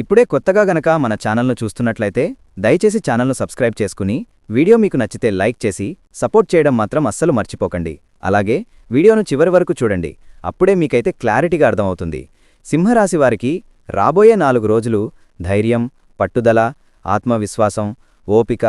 ఇప్పుడే కొత్తగా గనక మన ఛానల్ను చూస్తున్నట్లయితే దయచేసి ఛానల్ను సబ్స్క్రైబ్ చేసుకుని వీడియో మీకు నచ్చితే లైక్ చేసి సపోర్ట్ చేయడం మాత్రం అస్సలు మర్చిపోకండి. అలాగే వీడియోను చివరి వరకు చూడండి. అప్పుడే మీకైతే క్లారిటీగా అర్థమవుతుంది. సింహరాశి వారికి రాబోయే నాలుగు రోజులు ధైర్యం పట్టుదల ఆత్మవిశ్వాసం ఓపిక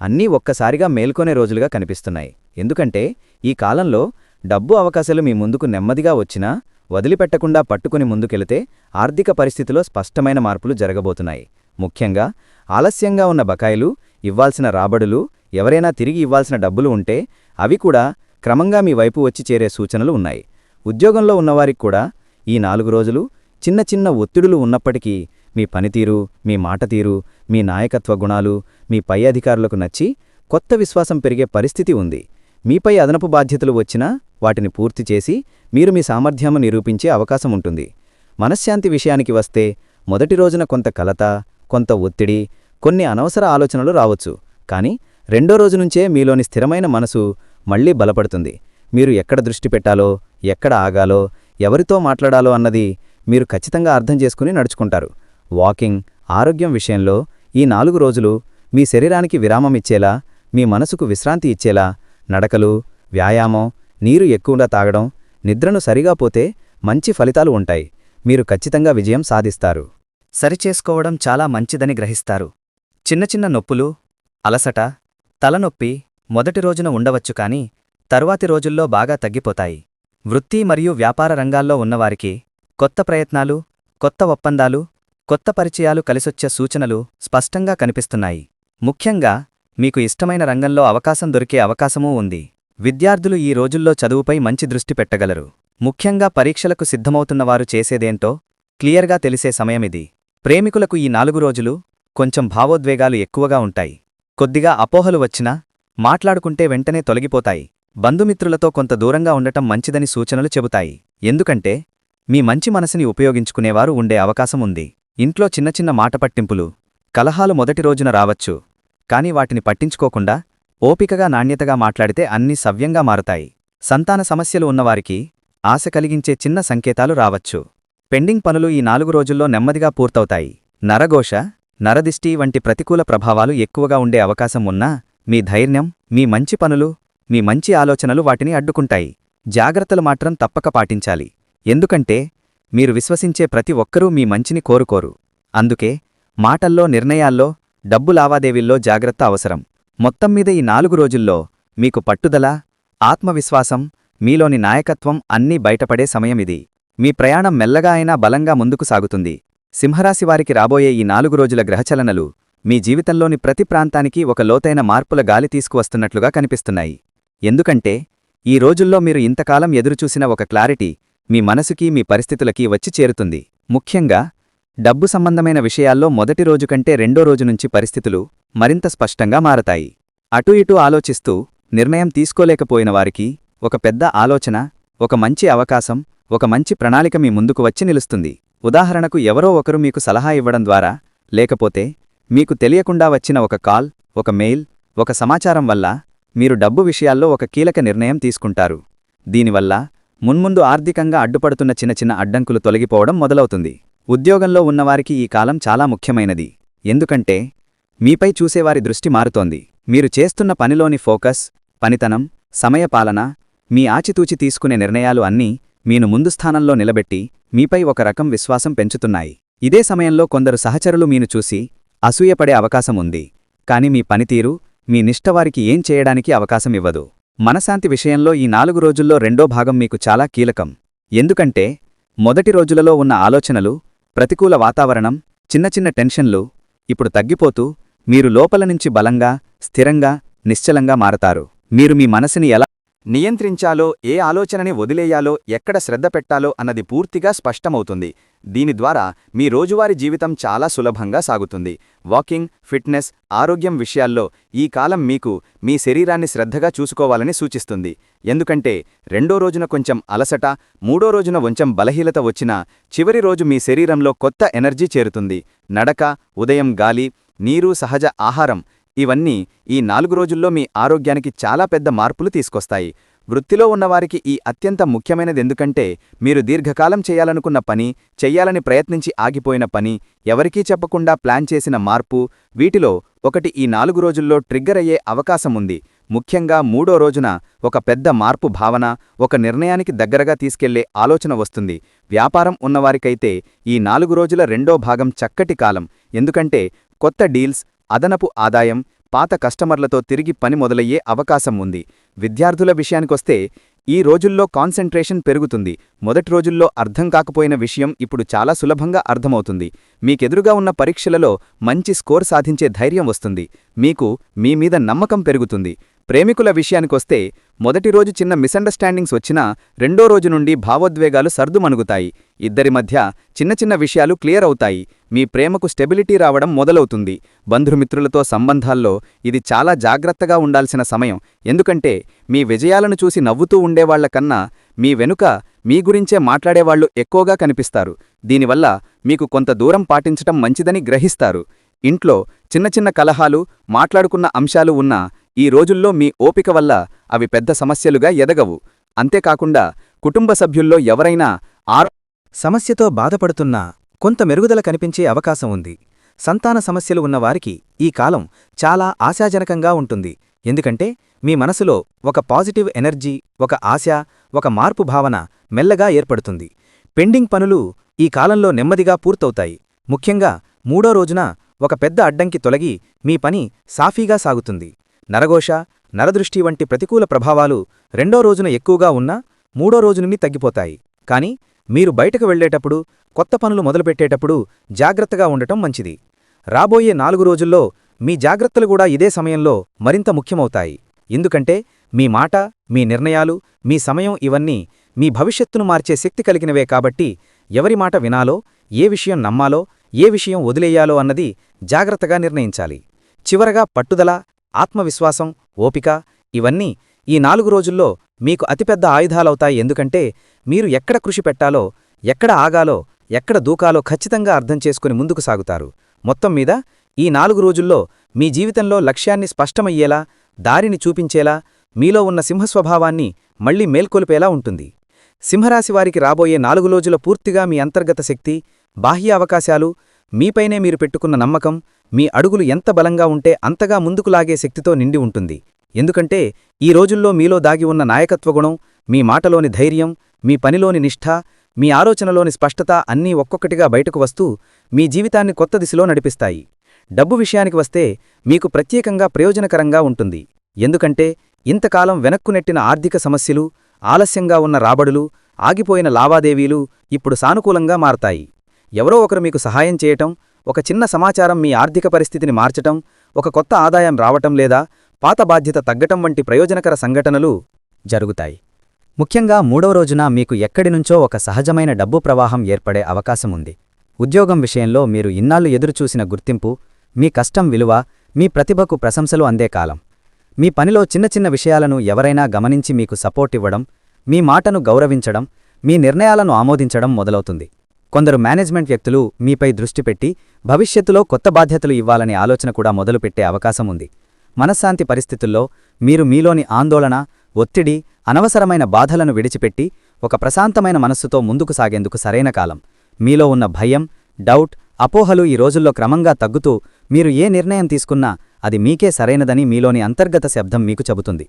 అన్నీ ఒక్కసారిగా మేల్కొనే రోజులుగా కనిపిస్తున్నాయి. ఎందుకంటే ఈ కాలంలో డబ్బు అవకాశాలు మీ ముందుకు నెమ్మదిగా వచ్చినా వదిలిపెట్టకుండా పట్టుకుని ముందుకెళితే ఆర్థిక పరిస్థితిలో స్పష్టమైన మార్పులు జరగబోతున్నాయి. ముఖ్యంగా ఆలస్యంగా ఉన్న బకాయిలు ఇవ్వాల్సిన రాబడులు ఎవరైనా తిరిగి ఇవ్వాల్సిన డబ్బులు ఉంటే అవి కూడా క్రమంగా మీ వైపు వచ్చి చేరే సూచనలు ఉన్నాయి. ఉద్యోగంలో ఉన్నవారికి కూడా ఈ నాలుగు రోజులు చిన్న చిన్న ఒత్తిడులు ఉన్నప్పటికీ మీ పనితీరు మీ మాటతీరు మీ నాయకత్వ గుణాలు మీ పై అధికారులకు నచ్చి కొత్త విశ్వాసం పెరిగే పరిస్థితి ఉంది. మీపై అదనపు బాధ్యతలు వచ్చినా వాటిని పూర్తి చేసి మీరు మీ సామర్థ్యము నిరూపించే అవకాశం ఉంటుంది. మనశ్శాంతి విషయానికి వస్తే మొదటి రోజున కొంత కలత కొంత ఒత్తిడి కొన్ని అనవసర ఆలోచనలు రావచ్చు. కానీ రెండో రోజు నుంచే మీలోని స్థిరమైన మనసు మళ్ళీ బలపడుతుంది. మీరు ఎక్కడ దృష్టి పెట్టాలో ఎక్కడ ఆగాలో ఎవరితో మాట్లాడాలో అన్నది మీరు ఖచ్చితంగా అర్థం చేసుకుని నడుచుకుంటారు. వాకింగ్ ఆరోగ్యం విషయంలో ఈ నాలుగు రోజులు మీ శరీరానికి విరామం ఇచ్చేలా మీ మనసుకు విశ్రాంతి ఇచ్చేలా నడకలు వ్యాయామం నీరు ఎక్కువగా తాగడం నిద్రను సరిగా పోతే మంచి ఫలితాలు ఉంటాయి. మీరు ఖచ్చితంగా విజయం సాధిస్తారు. సరిచేసుకోవడం చాలా మంచిదని గ్రహిస్తారు. చిన్న చిన్న నొప్పులు అలసట తలనొప్పి మొదటి రోజున ఉండవచ్చు కాని తరువాతి రోజుల్లో బాగా తగ్గిపోతాయి. వృత్తి మరియు వ్యాపార రంగాల్లో ఉన్నవారికి కొత్త ప్రయత్నాలు కొత్త ఒప్పందాలు కొత్త పరిచయాలు కలిసొచ్చే సూచనలు స్పష్టంగా కనిపిస్తున్నాయి. ముఖ్యంగా మీకు ఇష్టమైన రంగంలో అవకాశం దొరికే అవకాశమూ ఉంది. విద్యార్థులు ఈ రోజుల్లో చదువుపై మంచి దృష్టి పెట్టగలరు. ముఖ్యంగా పరీక్షలకు సిద్ధమవుతున్నవారు చేసేదేంటో క్లియర్గా తెలిసే సమయమిది. ప్రేమికులకు ఈ నాలుగు రోజులు కొంచెం భావోద్వేగాలు ఎక్కువగా ఉంటాయి. కొద్దిగా అపోహలు వచ్చినా మాట్లాడుకుంటే వెంటనే తొలగిపోతాయి. బంధుమిత్రులతో కొంత దూరంగా ఉండటం మంచిదని సూచనలు చెబుతాయి. ఎందుకంటే మీ మంచి మనసుని ఉపయోగించుకునేవారు ఉండే అవకాశం ఉంది. ఇంట్లో చిన్న చిన్న మాటపట్టింపులు కలహాలు మొదటి రోజున రావచ్చు. కాని వాటిని పట్టించుకోకుండా ఓపికగా నాణ్యతగా మాట్లాడితే అన్నీ సవ్యంగా మారతాయి. సంతాన సమస్యలు ఉన్నవారికి ఆశ కలిగించే చిన్న సంకేతాలు రావచ్చు. పెండింగ్ పనులు ఈ నాలుగు రోజుల్లో నెమ్మదిగా పూర్తవుతాయి. నరఘోష నరదిష్టి వంటి ప్రతికూల ప్రభావాలు ఎక్కువగా ఉండే అవకాశం ఉన్నా మీ ధైర్యం మీ మంచి పనులు మీ మంచి ఆలోచనలు వాటిని అడ్డుకుంటాయి. జాగ్రత్తలు మాత్రం తప్పక పాటించాలి. ఎందుకంటే మీరు విశ్వసించే ప్రతి ఒక్కరూ మీ మంచిని కోరుకోరు. అందుకే మాటల్లో నిర్ణయాల్లో డబ్బు లావాదేవీల్లో జాగ్రత్త అవసరం. మొత్తం మీద ఈ నాలుగు రోజుల్లో మీకు పట్టుదల ఆత్మవిశ్వాసం మీలోని నాయకత్వం అన్నీ బయటపడే సమయమిది. మీ ప్రయాణం మెల్లగా అయినా బలంగా ముందుకు సాగుతుంది. సింహరాశివారికి రాబోయే ఈ నాలుగు రోజుల గ్రహచలనలు మీ జీవితంలోని ప్రతి ప్రాంతానికి ఒక లోతైన మార్పుల గాలి తీసుకువస్తున్నట్లుగా కనిపిస్తున్నాయి. ఎందుకంటే ఈ రోజుల్లో మీరు ఇంతకాలం ఎదురుచూసిన ఒక క్లారిటీ మీ మనసుకి మీ పరిస్థితులకి వచ్చి చేరుతుంది. ముఖ్యంగా డబ్బు సంబంధమైన విషయాల్లో మొదటి రోజు కంటే రెండో రోజు నుంచి పరిస్థితులు మరింత స్పష్టంగా మారతాయి. అటూ ఇటూ ఆలోచిస్తూ నిర్ణయం తీసుకోలేకపోయిన వారికి ఒక పెద్ద ఆలోచన ఒక మంచి అవకాశం ఒక మంచి ప్రణాళిక మీ ముందుకు వచ్చి నిలుస్తుంది. ఉదాహరణకు ఎవరో ఒకరు మీకు సలహా ఇవ్వడం ద్వారా లేకపోతే మీకు తెలియకుండా వచ్చిన ఒక కాల్ ఒక మెయిల్ ఒక సమాచారం వల్ల మీరు డబ్బు విషయాల్లో ఒక కీలక నిర్ణయం తీసుకుంటారు. దీనివల్ల మున్ముందు ఆర్థికంగా అడ్డుపడుతున్న చిన్న చిన్న అడ్డంకులు తొలగిపోవడం మొదలవుతుంది. ఉద్యోగంలో ఉన్నవారికి ఈ కాలం చాలా ముఖ్యమైనది. ఎందుకంటే మీపై చూసేవారి దృష్టి మారుతోంది. మీరు చేస్తున్న పనిలోని ఫోకస్ పనితనం సమయపాలన మీ ఆచితూచి తీసుకునే నిర్ణయాలు అన్నీ మీను ముందు స్థానంలో నిలబెట్టి మీపై ఒక రకం విశ్వాసం పెంచుతున్నాయి. ఇదే సమయంలో కొందరు సహచరులు మీను చూసి అసూయపడే అవకాశం ఉంది. కాని మీ పనితీరు మీ నిష్టవారికి ఏం చేయడానికి అవకాశం ఇవ్వదు. మనశాంతి విషయంలో ఈ నాలుగు రోజుల్లో రెండో భాగం మీకు చాలా కీలకం. ఎందుకంటే మొదటి రోజులలో ఉన్న ఆలోచనలు ప్రతికూల వాతావరణం చిన్న చిన్న టెన్షన్లు ఇప్పుడు తగ్గిపోతూ మీరు లోపల నుంచి బలంగా స్థిరంగా నిశ్చలంగా మారతారు. మీరు మీ మనసుని ఎలా నియంత్రించాలో ఏ ఆలోచనని వదిలేయాలో ఎక్కడ శ్రద్ధ పెట్టాలో అన్నది పూర్తిగా స్పష్టమవుతుంది. దీని ద్వారా మీ రోజువారీ జీవితం చాలా సులభంగా సాగుతుంది. వాకింగ్ ఫిట్నెస్ ఆరోగ్యం విషయాల్లో ఈ కాలం మీకు మీ శరీరాన్ని శ్రద్ధగా చూసుకోవాలని సూచిస్తుంది. ఎందుకంటే రెండో రోజున కొంచెం అలసట మూడో రోజున కొంచెం బలహీనత వచ్చినా చివరి రోజు మీ శరీరంలో కొత్త ఎనర్జీ చేరుతుంది. నడక ఉదయం గాలి నీరు సహజ ఆహారం ఇవన్నీ ఈ నాలుగు రోజుల్లో మీ ఆరోగ్యానికి చాలా పెద్ద మార్పులు తీసుకొస్తాయి. వృత్తిలో ఉన్నవారికి ఈ అత్యంత ముఖ్యమైనది ఎందుకంటే మీరు దీర్ఘకాలం చేయాలనుకున్న పని చెయ్యాలని ప్రయత్నించి ఆగిపోయిన పని ఎవరికీ చెప్పకుండా ప్లాన్ చేసిన మార్పు వీటిలో ఒకటి ఈ నాలుగు రోజుల్లో ట్రిగ్గర్ అయ్యే అవకాశం ఉంది ముఖ్యంగా మూడో రోజున ఒక పెద్ద మార్పు భావన ఒక నిర్ణయానికి దగ్గరగా తీసుకెళ్ళే ఆలోచన వస్తుంది. వ్యాపారం ఉన్నవారికైతే ఈ నాలుగు రోజుల రెండో భాగం చక్కటి కాలం ఎందుకంటే కొత్త డీల్స్ అదనపు ఆదాయం పాత కస్టమర్లతో తిరిగి పని మొదలయ్యే అవకాశం ఉంది. విద్యార్థుల విషయానికొస్తే ఈ రోజుల్లో కాన్సంట్రేషన్ పెరుగుతుంది. మొదటి రోజుల్లో అర్థం కాకపోయిన విషయం ఇప్పుడు చాలా సులభంగా అర్థమవుతుంది. మీకెదురుగా ఉన్న పరీక్షలలో మంచి స్కోర్ సాధించే ధైర్యం వస్తుంది. మీకు మీ మీద నమ్మకం పెరుగుతుంది. ప్రేమికుల విషయానికొస్తే మొదటి రోజు చిన్న మిస్అండర్స్టాండింగ్స్ వచ్చినా రెండో రోజు నుండి భావోద్వేగాలు సర్దుమణుగుతాయి ఇద్దరి మధ్య చిన్న చిన్న విషయాలు క్లియర్ అవుతాయి. మీ ప్రేమకు స్టెబిలిటీ రావడం మొదలవుతుంది. బంధుమిత్రులతో సంబంధాల్లో ఇది చాలా జాగ్రత్తగా ఉండాల్సిన సమయం. ఎందుకంటే మీ విజయాలను చూసి నవ్వుతూ ఉండేవాళ్ళకన్నా మీ వెనుక మీ గురించే మాట్లాడేవాళ్ళు ఎక్కువగా కనిపిస్తారు. దీనివల్ల మీకు కొంత దూరం పాటించటం మంచిదని గ్రహిస్తారు. ఇంట్లో చిన్న చిన్న కలహాలు మాట్లాడుకున్న అంశాలు ఉన్నా ఈ రోజుల్లో మీ ఓపిక వల్ల అవి పెద్ద సమస్యలుగా ఎదగవు. అంతేకాకుండా కుటుంబ సభ్యుల్లో ఎవరైనా ఆరో సమస్యతో బాధపడుతున్నా కొంత మెరుగుదల కనిపించే అవకాశం ఉంది. సంతాన సమస్యలు ఉన్నవారికి ఈ కాలం చాలా ఆశాజనకంగా ఉంటుంది. ఎందుకంటే మీ మనసులో ఒక పాజిటివ్ ఎనర్జీ ఒక ఆశ ఒక మార్పు భావన మెల్లగా ఏర్పడుతుంది. పెండింగ్ పనులు ఈ కాలంలో నెమ్మదిగా పూర్తవుతాయి. ముఖ్యంగా మూడో రోజున ఒక పెద్ద అడ్డంకి తొలగి మీ పని సాఫీగా సాగుతుంది. నరఘోష నరదృష్టి వంటి ప్రతికూల ప్రభావాలు రెండో రోజున ఎక్కువగా ఉన్నా మూడో రోజు తగ్గిపోతాయి. కాని మీరు బయటకు వెళ్ళేటప్పుడు కొత్త పనులు మొదలుపెట్టేటప్పుడు జాగ్రత్తగా ఉండటం మంచిది. రాబోయే నాలుగు రోజుల్లో మీ జాగ్రత్తలు కూడా ఇదే సమయంలో మరింత ముఖ్యమవుతాయి. ఎందుకంటే మీ మాట మీ నిర్ణయాలు మీ సమయం ఇవన్నీ మీ భవిష్యత్తును మార్చే శక్తి కలిగినవే కాబట్టి ఎవరి మాట వినాలో ఏ విషయం నమ్మాలో ఏ విషయం వదిలేయాలో అన్నది జాగ్రత్తగా నిర్ణయించాలి. చివరగా పట్టుదల ఆత్మవిశ్వాసం ఓపిక ఇవన్నీ ఈ నాలుగు రోజుల్లో మీకు అతిపెద్ద ఆయుధాలవుతాయి. ఎందుకంటే మీరు ఎక్కడ కృషి పెట్టాలో ఎక్కడ ఆగాలో ఎక్కడ దూకాలో ఖచ్చితంగా అర్థం చేసుకుని ముందుకు సాగుతారు. మొత్తం మీద ఈ నాలుగు రోజుల్లో మీ జీవితంలో లక్ష్యాన్ని స్పష్టమయ్యేలా దారిని చూపించేలా మీలో ఉన్న సింహస్వభావాన్ని మళ్ళీ మేల్కొల్పేలా ఉంటుంది. సింహరాశివారికి రాబోయే నాలుగు రోజుల పూర్తిగా మీ అంతర్గత శక్తి బాహ్య అవకాశాలు మీపైనే మీరు పెట్టుకున్న నమ్మకం మీ అడుగులు ఎంత బలంగా ఉంటే అంతగా ముందుకు లాగే శక్తితో నిండి ఉంటుంది. ఎందుకంటే ఈ రోజుల్లో మీలో దాగి ఉన్న నాయకత్వ గుణం మీ మాటలోని ధైర్యం మీ పనిలోని నిష్ఠ మీ ఆలోచనలోని స్పష్టత అన్నీ ఒక్కొక్కటిగా బయటకు వస్తూ మీ జీవితాన్ని కొత్త దిశలో నడిపిస్తాయి. డబ్బు విషయానికి వస్తే మీకు ప్రత్యేకంగా ప్రయోజనకరంగా ఉంటుంది. ఎందుకంటే ఇంతకాలం వెనక్కునెట్టిన ఆర్థిక సమస్యలు ఆలస్యంగా ఉన్న రాబడులు ఆగిపోయిన లావాదేవీలు ఇప్పుడు సానుకూలంగా మారతాయి. ఎవరో ఒకరు మీకు సహాయం చేయటం ఒక చిన్న సమాచారం మీ ఆర్థిక పరిస్థితిని మార్చటం ఒక కొత్త ఆదాయం రావటం లేదా పాత బాధ్యత తగ్గటం వంటి ప్రయోజనకర సంఘటనలు జరుగుతాయి. ముఖ్యంగా మూడవ రోజున మీకు ఎక్కడినుంచో ఒక సహజమైన డబ్బు ప్రవాహం ఏర్పడే అవకాశముంది ఉద్యోగం విషయంలో మీరు ఇన్నాళ్ళు ఎదురుచూసిన గుర్తింపు మీ కష్టం విలువ మీ ప్రతిభకు ప్రశంసలు అందే కాలం. మీ పనిలో చిన్న చిన్న విషయాలను ఎవరైనా గమనించి మీకు సపోర్ట్ ఇవ్వడం మీ మాటను గౌరవించడం మీ నిర్ణయాలను ఆమోదించడం మొదలవుతుంది. కొందరు మేనేజ్మెంట్ వ్యక్తులు మీపై దృష్టి పెట్టి భవిష్యత్తులో కొత్త బాధ్యతలు ఇవ్వాలనే ఆలోచన కూడా మొదలుపెట్టే అవకాశం ఉంది. మనశ్శాంతి పరిస్థితుల్లో మీరు మీలోని ఆందోళన ఒత్తిడి అనవసరమైన బాధలను విడిచిపెట్టి ఒక ప్రశాంతమైన మనస్సుతో ముందుకు సాగేందుకు సరైన కాలం. మీలో ఉన్న భయం డౌట్ అపోహలు ఈ రోజుల్లో క్రమంగా తగ్గుతూ మీరు ఏ నిర్ణయం తీసుకున్నా అది మీకే సరైనదని మీలోని అంతర్గత శబ్దం మీకు చెబుతుంది.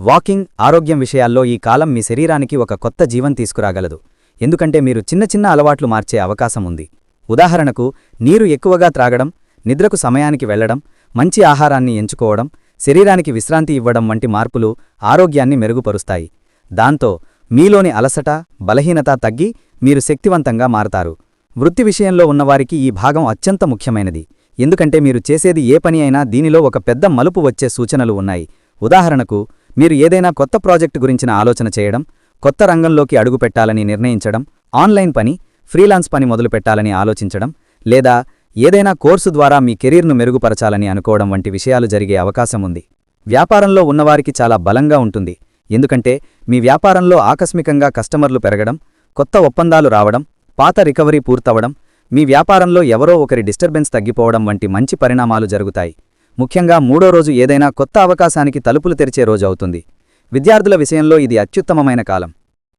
వాకింగ్ ఆరోగ్యం విషయాల్లో ఈ కాలం మీ శరీరానికి ఒక కొత్త జీవం తీసుకురాగలదు. ఎందుకంటే మీరు చిన్న చిన్న అలవాట్లు మార్చే అవకాశం ఉంది. ఉదాహరణకు నీరు ఎక్కువగా త్రాగడం నిద్రకు సమయానికి వెళ్ళడం మంచి ఆహారాన్ని ఎంచుకోవడం శరీరానికి విశ్రాంతి ఇవ్వడం వంటి మార్పులు ఆరోగ్యాన్ని మెరుగుపరుస్తాయి. దాంతో మీలోని అలసట బలహీనత తగ్గి మీరు శక్తివంతంగా మారతారు. వృత్తి విషయంలో ఉన్నవారికి ఈ భాగం అత్యంత ముఖ్యమైనది. ఎందుకంటే మీరు చేసేది ఏ పని అయినా దీనిలో ఒక పెద్ద మలుపు వచ్చే సూచనలు ఉన్నాయి. ఉదాహరణకు మీరు ఏదైనా కొత్త ప్రాజెక్టు గురించిన ఆలోచన చేయడం కొత్త రంగంలోకి అడుగుపెట్టాలని నిర్ణయించడం ఆన్లైన్ పని ఫ్రీలాన్స్ పని మొదలుపెట్టాలని ఆలోచించడం లేదా ఏదైనా కోర్సు ద్వారా మీ కెరీర్ను మెరుగుపరచాలని అనుకోవడం వంటి విషయాలు జరిగే అవకాశం ఉంది. వ్యాపారంలో ఉన్నవారికి చాలా బలంగా ఉంటుంది. ఎందుకంటే మీ వ్యాపారంలో ఆకస్మికంగా కస్టమర్లు పెరగడం కొత్త ఒప్పందాలు రావడం పాత రికవరీ పూర్తవడం మీ వ్యాపారంలో ఎవరో ఒకరి డిస్టర్బెన్స్ తగ్గిపోవడం వంటి మంచి పరిణామాలు జరుగుతాయి. ముఖ్యంగా మూడో రోజు ఏదైనా కొత్త అవకాశానికి తలుపులు తెరిచే రోజు అవుతుంది. విద్యార్థుల విషయంలో ఇది అత్యుత్తమమైన కాలం.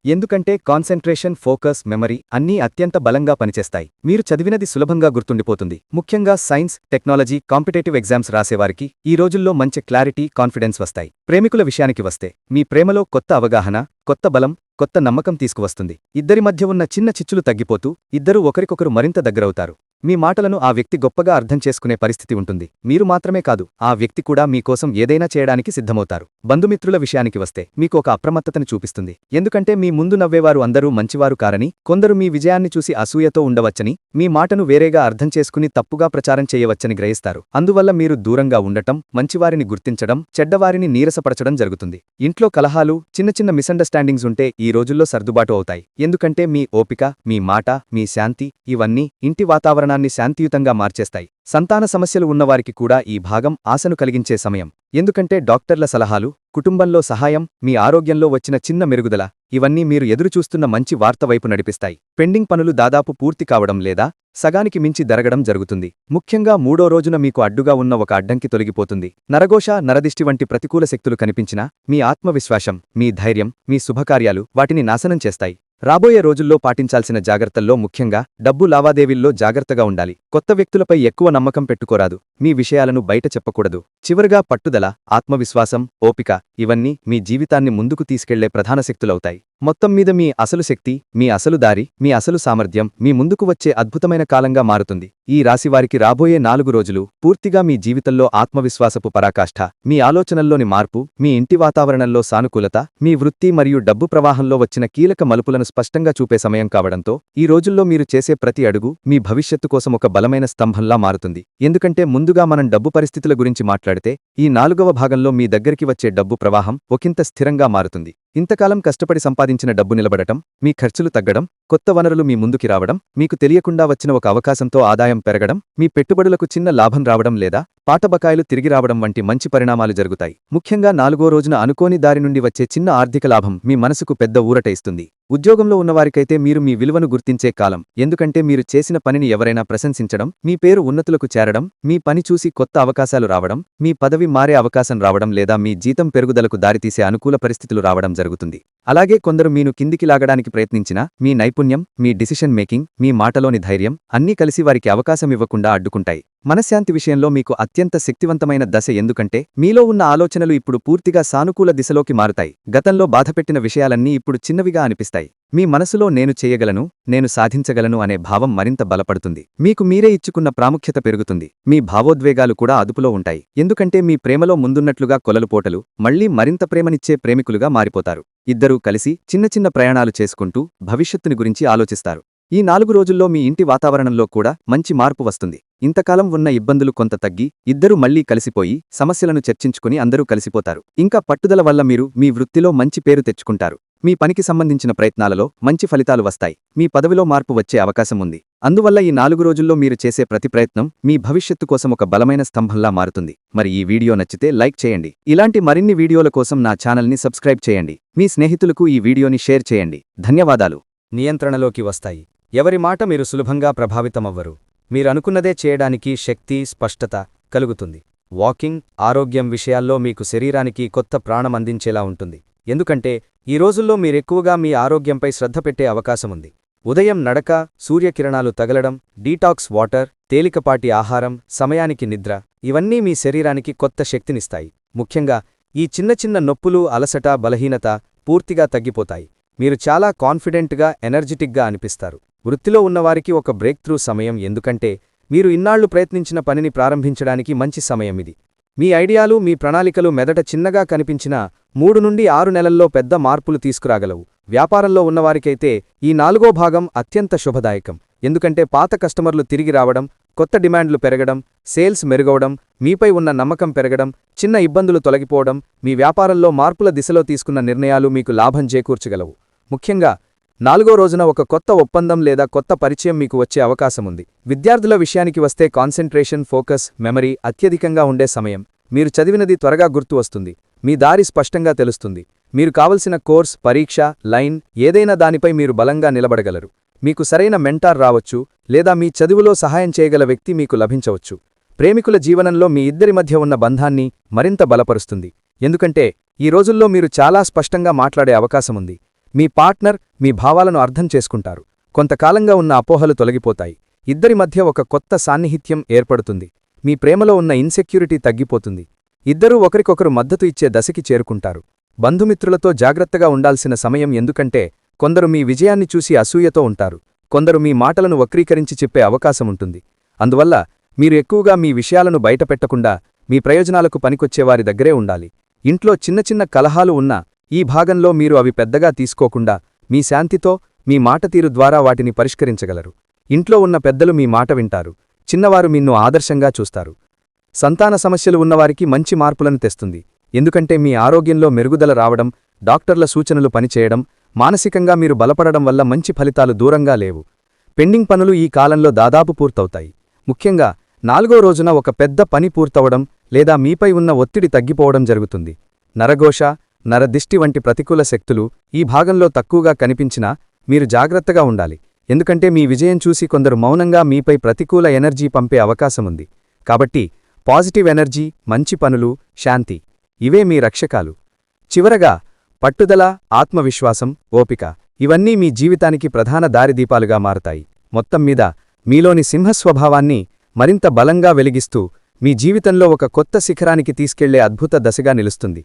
ఎందుకంటే కాన్సెంట్రేషన్ ఫోకస్ మెమరీ అన్నీ అత్యంత బలంగా పనిచేస్తాయి. మీరు చదివినది సులభంగా గుర్తుండిపోతుంది. ముఖ్యంగా సైన్స్ టెక్నాలజీ కాంపిటేటివ్ ఎగ్జామ్స్ రాసేవారికి ఈ రోజుల్లో మంచి క్లారిటీ కాన్ఫిడెన్స్ వస్తాయి. ప్రేమికుల విషయానికి వస్తే మీ ప్రేమలో కొత్త అవగాహన కొత్త బలం కొత్త నమ్మకం తీసుకువస్తుంది. ఇద్దరి మధ్య ఉన్న చిన్న చిచ్చులు తగ్గిపోతూ ఇద్దరూ ఒకరికొకరు మరింత దగ్గరవుతారు. మీ మాటలను ఆ వ్యక్తి గొప్పగా అర్థం చేసుకునే పరిస్థితి ఉంటుంది. మీరు మాత్రమే కాదు ఆ వ్యక్తి కూడా మీకోసం ఏదైనా చేయడానికి సిద్ధమవుతారు. బంధుమిత్రుల విషయానికి వస్తే మీకు ఒక అప్రమత్తతను చూపిస్తుంది. ఎందుకంటే మీ ముందు నవ్వేవారు అందరూ మంచివారు కారని కొందరు మీ విజయాన్ని చూసి అసూయతో ఉండవచ్చని మీ మాటను వేరేగా అర్థం చేసుకుని తప్పుగా ప్రచారం చేయవచ్చని గ్రహిస్తారు. అందువల్ల మీరు దూరంగా ఉండటం మంచివారిని గుర్తించడం చెడ్డవారిని నీరసపరచడం జరుగుతుంది. ఇంట్లో కలహాలు చిన్న చిన్న మిస్అండర్స్టాండింగ్స్ ఉంటే ఈ రోజుల్లో సర్దుబాటు అవుతాయి. ఎందుకంటే మీ ఓపిక మీ మాట మీ శాంతి ఇవన్నీ ఇంటి వాతావరణం వాతావరణాన్ని శాంతియుతంగా మార్చేస్తాయి. సంతాన సమస్యలు ఉన్నవారికి కూడా ఈ భాగం ఆశను కలిగించే సమయం. ఎందుకంటే డాక్టర్ల సలహాలు కుటుంబంలో సహాయం మీ ఆరోగ్యంలో వచ్చిన చిన్న మెరుగుదల ఇవన్నీ మీరు ఎదురుచూస్తున్న మంచి వార్త వైపు నడిపిస్తాయి. పెండింగ్ పనులు దాదాపు పూర్తి కావడం లేదా సగానికి మించి జరగడం జరుగుతుంది. ముఖ్యంగా మూడో రోజున మీకు అడ్డుగా ఉన్న ఒక అడ్డంకి తొలగిపోతుంది. నరఘోష నరదిష్టి వంటి ప్రతికూల శక్తులు కనిపించినా మీ ఆత్మవిశ్వాసం మీ ధైర్యం మీ శుభకార్యాలు వాటిని నాశనం చేస్తాయి. రాబోయే రోజుల్లో పాటించాల్సిన జాగ్రత్తల్లో ముఖ్యంగా డబ్బు లావాదేవీల్లో జాగ్రత్తగా ఉండాలి. కొత్త వ్యక్తులపై ఎక్కువ నమ్మకం పెట్టుకోరాదు. మీ విషయాలను బయట చెప్పకూడదు. చివరగా పట్టుదల ఆత్మవిశ్వాసం ఓపిక ఇవన్నీ మీ జీవితాన్ని ముందుకు తీసుకెళ్ళే ప్రధాన శక్తులవుతాయి. మొత్తం మీద మీ అసలు శక్తి మీ అసలు దారి మీ అసలు సామర్థ్యం మీ ముందుకు వచ్చే అద్భుతమైన కాలంగా మారుతుంది. ఈ రాశివారికి రాబోయే నాలుగు రోజులు పూర్తిగా మీ జీవితంలో ఆత్మవిశ్వాసపు పరాకాష్ఠ మీ ఆలోచనల్లోని మార్పు మీ ఇంటి వాతావరణంలో సానుకూలత మీ వృత్తి మరియు డబ్బు ప్రవాహంలో వచ్చిన కీలక మలుపులను స్పష్టంగా చూపే సమయం కావడంతో ఈ రోజుల్లో మీరు చేసే ప్రతి అడుగు మీ భవిష్యత్తు కోసం ఒక బలమైన స్తంభంలా మారుతుంది. ఎందుకంటే ముందుగా మనం డబ్బు పరిస్థితుల గురించి మాట్లాడితే ఈ నాలుగవ భాగంలో మీ దగ్గరికి వచ్చే డబ్బు ప్రవాహం ఒకంత స్థిరంగా మారుతుంది. ఇంతకాలం కష్టపడి సంపాదించిన డబ్బు నిలబడటం మీ ఖర్చులు తగ్గడం కొత్త వనరులు మీ ముందుకి రావడం మీకు తెలియకుండా వచ్చిన ఒక అవకాశంతో ఆదాయం పెరగడం మీ పెట్టుబడులకు చిన్న లాభం రావడం లేదా పాట బకాయిలు తిరిగి రావడం వంటి మంచి పరిణామాలు జరుగుతాయి. ముఖ్యంగా నాలుగో రోజున అనుకోని దారి నుండి వచ్చే చిన్న ఆర్థిక లాభం మీ మనసుకు పెద్ద ఊరట ఇస్తుంది ఉద్యోగంలో ఉన్నవారికైతే మీరు మీ విలువను గుర్తించే కాలం ఎందుకంటే మీరు చేసిన పనిని ఎవరైనా ప్రశంసించడం మీ పేరు ఉన్నతులకు చేరడం మీ పని చూసి కొత్త అవకాశాలు రావడం మీ పదవి మారే అవకాశం రావడం లేదా మీ జీతం పెరుగుదలకు దారితీసే అనుకూల పరిస్థితులు రావడం జరుగుతుంది. అలాగే కొందరు మీను కిందికి లాగడానికి ప్రయత్నించినా మీ నైపుణ్యం మీ డిసిషన్ మేకింగ్ మీ మాటలోని ధైర్యం అన్నీ కలిసి వారికి అవకాశం ఇవ్వకుండా అడ్డుకుంటాయి. మనశ్శాంతి విషయంలో మీకు అత్యంత శక్తివంతమైన దశ ఎందుకంటే మీలో ఉన్న ఆలోచనలు ఇప్పుడు పూర్తిగా సానుకూల దిశలోకి మారుతాయి. గతంలో బాధపెట్టిన విషయాలన్నీ ఇప్పుడు చిన్నవిగా అనిపిస్తాయి. మీ మనసులో నేను చేయగలను నేను సాధించగలను అనే భావం మరింత బలపడుతుంది. మీకు మీరే ఇచ్చుకున్న ప్రాముఖ్యత పెరుగుతుంది. మీ భావోద్వేగాలు కూడా అదుపులో ఉంటాయి. ఎందుకంటే మీ ప్రేమలో ముందున్నట్లుగా కొలలుపోటలు మళ్ళీ మరింత ప్రేమనిచ్చే ప్రేమికులుగా మారిపోతారు. ఇద్దరూ కలిసి చిన్న చిన్న ప్రయాణాలు చేసుకుంటూ భవిష్యత్తుని గురించి ఆలోచిస్తారు. ఈ నాలుగు రోజుల్లో మీ ఇంటి వాతావరణంలో కూడా మంచి మార్పు వస్తుంది. ఇంతకాలం ఉన్న ఇబ్బందులు కొంత తగ్గి ఇద్దరూ మళ్ళీ కలిసిపోయి సమస్యలను చర్చించుకుని అందరూ కలిసిపోతారు. ఇంకా పట్టుదల వల్ల మీరు మీ వృత్తిలో మంచి పేరు తెచ్చుకుంటారు. మీ పనికి సంబంధించిన ప్రయత్నాలలో మంచి ఫలితాలు వస్తాయి. మీ పదవిలో మార్పు వచ్చే అవకాశం ఉంది. అందువల్ల ఈ నాలుగు రోజుల్లో మీరు చేసే ప్రతి ప్రయత్నం మీ భవిష్యత్తు కోసం ఒక బలమైన స్తంభంలా మారుతుంది. మరి ఈ వీడియో నచ్చితే లైక్ చేయండి. ఇలాంటి మరిన్ని వీడియోల కోసం నా ఛానల్ని సబ్స్క్రైబ్ చేయండి. మీ స్నేహితులకు ఈ వీడియోని షేర్ చేయండి. ధన్యవాదాలు. నియంత్రణలోకి వస్తాయి. ఎవరి మాట మీరు సులభంగా ప్రభావితమవ్వరు. మీరనుకున్నదే చేయడానికి శక్తి స్పష్టత కలుగుతుంది. వాకింగ్ ఆరోగ్యం విషయాల్లో మీకు శరీరానికి కొత్త ప్రాణం అందించేలా ఉంటుంది. ఎందుకంటే ఈ రోజుల్లో మీరెక్కువగా మీ ఆరోగ్యంపై శ్రద్ధ పెట్టే అవకాశముంది ఉదయం నడక సూర్యకిరణాలు తగలడం డీటాక్స్ వాటర్ తేలికపాటి ఆహారం సమయానికి నిద్ర ఇవన్నీ మీ శరీరానికి కొత్త శక్తినిస్తాయి. ముఖ్యంగా ఈ చిన్న చిన్న నొప్పులు అలసట బలహీనత పూర్తిగా తగ్గిపోతాయి. మీరు చాలా కాన్ఫిడెంట్గా ఎనర్జెటిక్గా అనిపిస్తారు. వృత్తిలో ఉన్నవారికి ఒక బ్రేక్ త్రూ సమయం ఎందుకంటే మీరు ఇన్నాళ్ళు ప్రయత్నించిన పనిని ప్రారంభించడానికి మంచి సమయం ఇది. మీ ఐడియాలు మీ ప్రణాళికలు మెదట చిన్నగా కనిపించినా మూడు నుండి ఆరు నెలల్లో పెద్ద మార్పులు తీసుకురాగలవు. వ్యాపారంలో ఉన్నవారికైతే ఈ నాలుగో భాగం అత్యంత శుభదాయకం. ఎందుకంటే పాత కస్టమర్లు తిరిగి రావడం కొత్త డిమాండ్లు పెరగడం సేల్స్ మెరుగవడం మీపై ఉన్న నమ్మకం పెరగడం చిన్న ఇబ్బందులు తొలగిపోవడం మీ వ్యాపారంలో మార్పుల దిశలో తీసుకున్న నిర్ణయాలు మీకు లాభం చేకూర్చగలవు. ముఖ్యంగా నాలుగో రోజున ఒక కొత్త ఒప్పందం లేదా కొత్త పరిచయం మీకు వచ్చే అవకాశముంది. విద్యార్థుల విషయానికి వస్తే కాన్సెంట్రేషన్ ఫోకస్ మెమరీ అత్యధికంగా ఉండే సమయం. మీరు చదివినది త్వరగా గుర్తు వస్తుంది. మీ దారి స్పష్టంగా తెలుస్తుంది. మీరు కావలసిన కోర్స్ పరీక్ష లైన్ ఏదైనా దానిపై మీరు బలంగా నిలబడగలరు. మీకు సరైన మెంటార్ రావచ్చు లేదా మీ చదువులో సహాయం చేయగల వ్యక్తి మీకు లభించవచ్చు. ప్రేమికుల జీవనంలో మీ ఇద్దరి మధ్య ఉన్న బంధాన్ని మరింత బలపరుస్తుంది. ఎందుకంటే ఈ రోజుల్లో మీరు చాలా స్పష్టంగా మాట్లాడే అవకాశముంది. మీ పార్ట్నర్ మీ భావాలను అర్థం చేసుకుంటారు. కొంతకాలంగా ఉన్న అపోహలు తొలగిపోతాయి. ఇద్దరి మధ్య ఒక కొత్త సాన్నిహిత్యం ఏర్పడుతుంది. మీ ప్రేమలో ఉన్న ఇన్సెక్యూరిటీ తగ్గిపోతుంది. ఇద్దరూ ఒకరికొకరు మద్దతు ఇచ్చే దశకి చేరుకుంటారు. బంధుమిత్రులతో జాగ్రత్తగా ఉండాల్సిన సమయం ఎందుకంటే కొందరు మీ విజయాన్ని చూసి అసూయతో ఉంటారు. కొందరు మీ మాటలను వక్రీకరించి చెప్పే అవకాశముంటుంది అందువల్ల మీరు ఎక్కువగా మీ విషయాలను బయటపెట్టకుండా మీ ప్రయోజనాలకు పనికొచ్చేవారి దగ్గరే ఉండాలి. ఇంట్లో చిన్న చిన్న కలహాలు ఉన్నా ఈ భాగంలో మీరు అవి పెద్దగా తీసుకోకుండా మీ శాంతితో మీ మాటతీరు ద్వారా వాటిని పరిష్కరించగలరు. ఇంట్లో ఉన్న పెద్దలు మీ మాట వింటారు. చిన్నవారు మిన్ను ఆదర్శంగా చూస్తారు. సంతాన సమస్యలు ఉన్నవారికి మంచి మార్పులను తెస్తుంది. ఎందుకంటే మీ ఆరోగ్యంలో మెరుగుదల రావడం డాక్టర్ల సూచనలు పనిచేయడం మానసికంగా మీరు బలపడడం వల్ల మంచి ఫలితాలు దూరంగా లేవు. పెండింగ్ పనులు ఈ కాలంలో దాదాపు పూర్తవుతాయి. ముఖ్యంగా నాలుగో రోజున ఒక పెద్ద పని పూర్తవడం లేదా మీపై ఉన్న ఒత్తిడి తగ్గిపోవడం జరుగుతుంది. నరఘోష నరదిష్టి వంటి ప్రతికూల శక్తులు ఈ భాగంలో తక్కువగా కనిపించినా మీరు జాగ్రత్తగా ఉండాలి. ఎందుకంటే మీ విజయం చూసి కొందరు మౌనంగా మీపై ప్రతికూల ఎనర్జీ పంపే అవకాశముంది. కాబట్టి పాజిటివ్ ఎనర్జీ మంచి పనులు శాంతి ఇవే మీ రక్షకాలు. చివరగా పట్టుదల ఆత్మవిశ్వాసం ఓపిక ఇవన్నీ మీ జీవితానికి ప్రధాన దారిదీపాలుగా మారతాయి. మొత్తం మీద మీలోని సింహస్వభావాన్ని మరింత బలంగా వెలిగిస్తూ మీ జీవితంలో ఒక కొత్త శిఖరానికి తీసుకెళ్ళే అద్భుత దశగా నిలుస్తుంది.